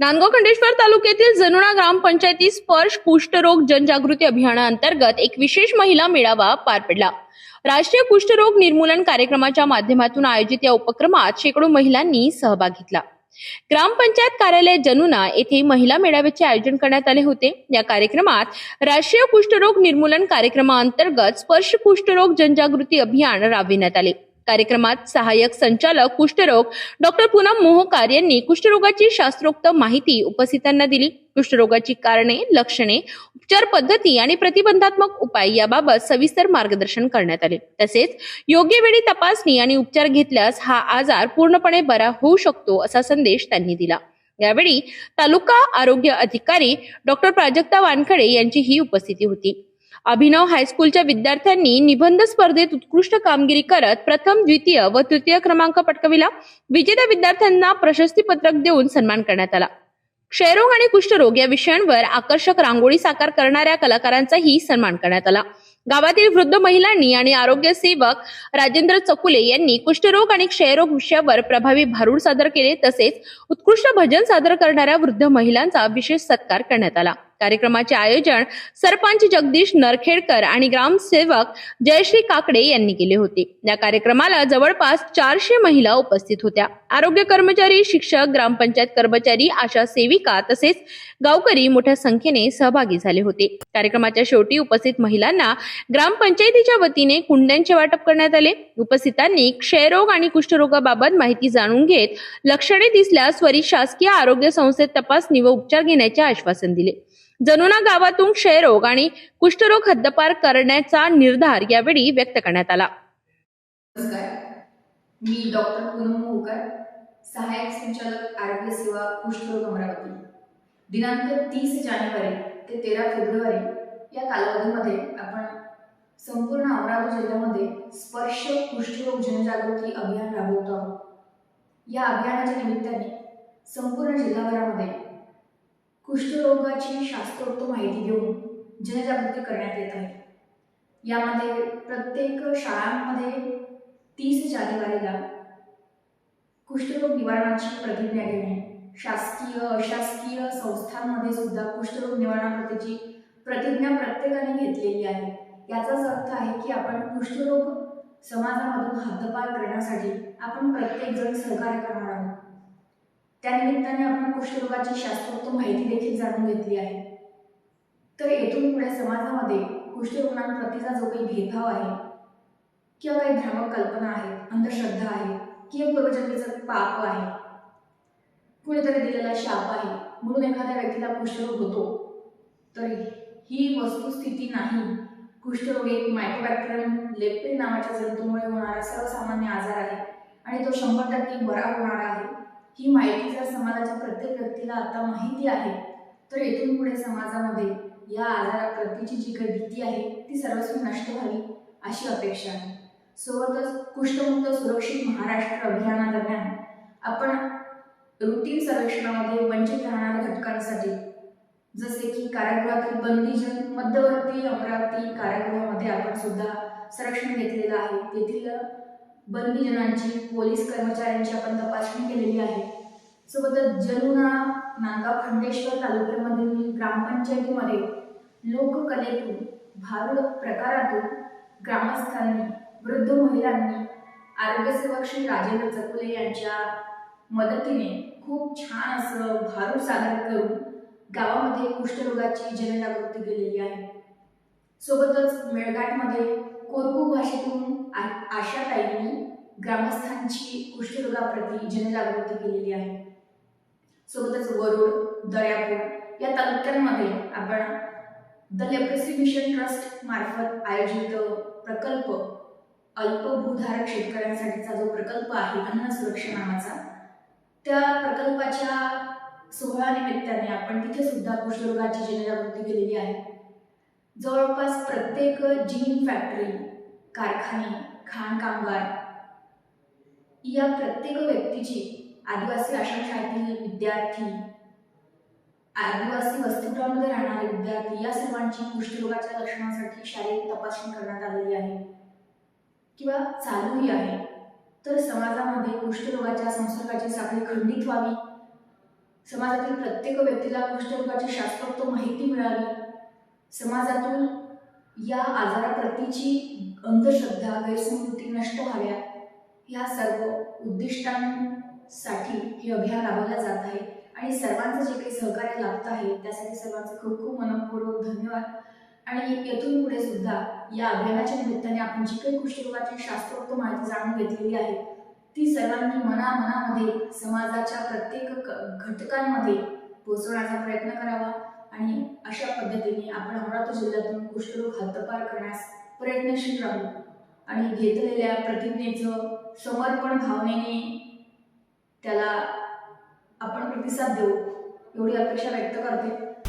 नांदगाव खंडेश्वर तालुक्यातील जनुणा ग्रामपंचायती स्पर्श कुष्ठरोग जनजागृती अभियानाअंतर्गत एक विशेष महिला मेळावा पार पडला. राष्ट्रीय कुष्ठरोग निर्मूलन कार्यक्रमाच्या माध्यमातून आयोजित या उपक्रमात शेकडो महिलांनी सहभाग घेतला. ग्रामपंचायत कार्यालय जनुना येथे महिला मेळाव्याचे आयोजन करण्यात आले होते. या कार्यक्रमात राष्ट्रीय कुष्ठरोग निर्मूलन कार्यक्रमाअंतर्गत स्पर्श कुष्ठरोग जनजागृती अभियान राबविण्यात आले. कार्यक्रमात सहाय्यक संचालक कुष्ठरोग डॉक्टर पूनम मोहकार यांनी कुष्ठरोगाची शास्त्रोक्त माहिती उपस्थितांना दिली. कुष्ठरोगाची कारणे लक्षणे उपचार पद्धती आणि प्रतिबंधात्मक उपाय याबाबत सविस्तर मार्गदर्शन करण्यात आले. तसेच योग्य वेळी तपासणी आणि उपचार घेतल्यास हा आजार पूर्णपणे बरा होऊ शकतो असा संदेश त्यांनी दिला. यावेळी तालुका आरोग्य अधिकारी डॉक्टर प्राजक्ता वानखडे यांची ही उपस्थिती होती. अभिनव हायस्कूलच्या विद्यार्थ्यांनी निबंध स्पर्धेत उत्कृष्ट कामगिरी करत प्रथम द्वितीय व तृतीय क्रमांक पटकविला. विजेत्या विद्यार्थ्यांना प्रशस्तीपत्रक देऊन सन्मान करण्यात आला. क्षयरोग आणि कुष्ठरोग या विषयांवर आकर्षक रांगोळी साकार करणाऱ्या कलाकारांचाही सन्मान करण्यात आला. गावातील वृद्ध महिलांनी आणि आरोग्य सेवक राजेंद्र चकुले यांनी कुष्ठरोग आणि क्षयरोग विषयावर प्रभावी भारूड सादर केले. तसेच उत्कृष्ट भजन सादर करणाऱ्या वृद्ध महिलांचा विशेष सत्कार करण्यात आला. कार्यक्रमाचे आयोजन सरपंच जगदीश नरखेडकर आणि ग्रामसेवक जयश्री काकडे यांनी केले होते. या कार्यक्रमाला जवळपास चारशे महिला उपस्थित होत्या. आरोग्य कर्मचारी शिक्षक ग्रामपंचायत कर्मचारी आशा सेविका तसेच गावकरी मोठ्या संख्येने सहभागी झाले होते. कार्यक्रमाच्या शेवटी उपस्थित महिलांना ग्रामपंचायतीच्या वतीने कुंड्यांचे वाटप करण्यात आले. उपस्थितांनी क्षयरोग आणि कुष्ठरोगाबाबत माहिती जाणून घेत लक्षणे दिसल्यास त्वरित शासकीय आरोग्य संस्थेत तपासणी व उपचार घेण्याचे आश्वासन दिले. जनुना गावातून क्षयरोग आणि कुष्ठरोग हद्दपार करण्याचा निर्धार यावेळी व्यक्त करण्यात आला. मी डॉक्टर पूनम मोहकर सहाय्यक संचालक आरोग्य सेवा कुष्ठरोग अमरावती. दिनांक तीस जानेवारी ते तेरा फेब्रुवारी या कालावधीमध्ये आपण संपूर्ण अमरावती जिल्ह्यामध्ये स्पर्श कुष्ठरोग जनजागृती अभियान राबवतो आहोत. या अभियानाच्या निमित्ताने संपूर्ण जिल्हाभरामध्ये कुष्ठरोगाची शास्त्रोक्त माहिती देऊन जनजागृती करण्यात येत आहे. यामध्ये प्रत्येक शाळांमध्ये तीस जानेवारीला कुष्ठरोग निवारणाची प्रतिज्ञा घेणे शासकीय अशासकीय संस्थांमध्ये सुद्धा कुष्ठरोग निवारणाप्रतीची प्रतिज्ञा प्रत्येकाने घेतलेली आहे. याचाच अर्थ आहे की आपण कुष्ठरोग समाजामधून हद्दपार करण्यासाठी आपण प्रत्येकजण सहकार्य करणार आहोत. त्यानिमित्ताने आपण कुष्ठरोगाची शास्त्रोक्त माहिती देखील जाणून घेतली आहे. तर येथून पुढे समाजामध्ये कुष्ठरुग्णांप्रतीचा जो काही भेदभाव आहे किंवा काही भ्रामक कल्पना आहेत अंधश्रद्धा आहे किंवा पूर्वजन्मीचं पाप आहे कुणीतरी दिलेला शाप आहे म्हणून एखाद्या व्यक्तीला कुष्ठरोग होतो तर ही वस्तुस्थिती नाही. कुष्ठरोग एक मायक्रोबॅक्टेरियम लेप्टिन नावाच्या जंतूमुळे होणारा सर्वसामान्य आजार आहे आणि तो शंभर टक्के बरा होणार आहे. ही माहिती जर समाजाच्या प्रत्येक व्यक्तीला आता माहिती आहे तर येथून पुढे समाजामध्ये या आजाराप्रतीची जी काही भीती आहे ती सर्वस्वी नष्ट व्हावी अशी अपेक्षा आहे. सोबतच कुष्ठमुक्त सुरक्षित महाराष्ट्र अभियानादरम्यान आपण रुटीन सर्वेक्षणामध्ये वंचित राहणाऱ्या घटकांसाठी जसे की कारागृहातील बंदीजन मध्यवर्ती अमरावती कारागृहामध्ये आपण सुद्धा संरक्षण घेतलेलं आहे. तेथील बंदीजनांची पोलीस कर्मचाऱ्यांची आपण तपासणी केलेली आहे. सोबतच जलुना नांदगाव खंडेश्वर तालुक्यामधील ग्रामपंचायतीमध्ये लोककलेतून भारूड प्रकारातून ग्रामस्थांनी वृद्ध महिलांनी आरोग्यसेवक श्री राजेंद्र चकुले यांच्या मदतीने खूप छान असं भारूड सादर करून गावामध्ये कुष्ठरोगाची जनजागृती केलेली आहे. सोबतच मेळघाटमध्ये कोरकू भाषेतून आ- आशाताईंनी ग्रामस्थांची कुष्ठरोगाप्रती जनजागृती केलेली आहे. सोबतच वरुड दर्यापूर या तालुक्यांमध्ये आपण द लेप्रसी मिशन ट्रस्ट मार्फत आयोजित प्रकल्प अल्पभूधारक शेतकऱ्यांसाठीचा जो प्रकल्प आहे अन्न सुरक्षा नावाचा त्या प्रकल्पाच्या सोहळा निमित्ताने आपण तिथे सुद्धा कुष्ठरोगाची जनजागृती केलेली आहे. जवळपास प्रत्येक जीन फॅक्टरी कारखाने खाण कामगार या प्रत्येक व्यक्तीची आदिवासी आश्रमशाळेतील विद्यार्थी आदिवासी वसतिगृहामध्ये राहणारे विद्यार्थी या सर्वांची कुष्ठरोगाच्या लक्षणांसाठी शारीरिक तपासणी करण्यात आलेली आहे किंवा चालूही आहे. तर समाजामध्ये कुष्ठरोगाच्या संसर्गाची साखळी खंडित व्हावी. समाजातील प्रत्येक व्यक्तीला कुष्ठरोगाची शास्त्रोक्त माहिती मिळावी. समाजातून या आजाराप्रतीची अंधश्रद्धा गैरसमजुती नष्ट व्हाव्या ह्या सर्व उद्दिष्टांसाठी हे अभियान राबवलं जात आहे. आणि सर्वांचं जे काही सहकार्य लाभत आहे त्यासाठी सर्वांचे खूप खूप मनपूर्वक धन्यवाद. आणि येथून पुढे सुद्धा या अभियानाच्या निमित्ताने आपण जी काही कुष्ठरोगाची शास्त्रोक्त माहिती जाणून घेतलेली आहे ती सर्वांनी मनामनामध्ये समाजाच्या प्रत्येक क- घटकांमध्ये पोचवण्याचा प्रयत्न करावा. आणि अशा पद्धतीने आपण अमरावती जिल्ह्यातून कुष्ठरोग हद्दपार करण्यास प्रयत्नशील राहू. आणि घेतलेल्या प्रतिज्ञेचं समर्पण भावनेने त्याला आपण प्रतिसाद देऊ एवढी अपेक्षा व्यक्त करते.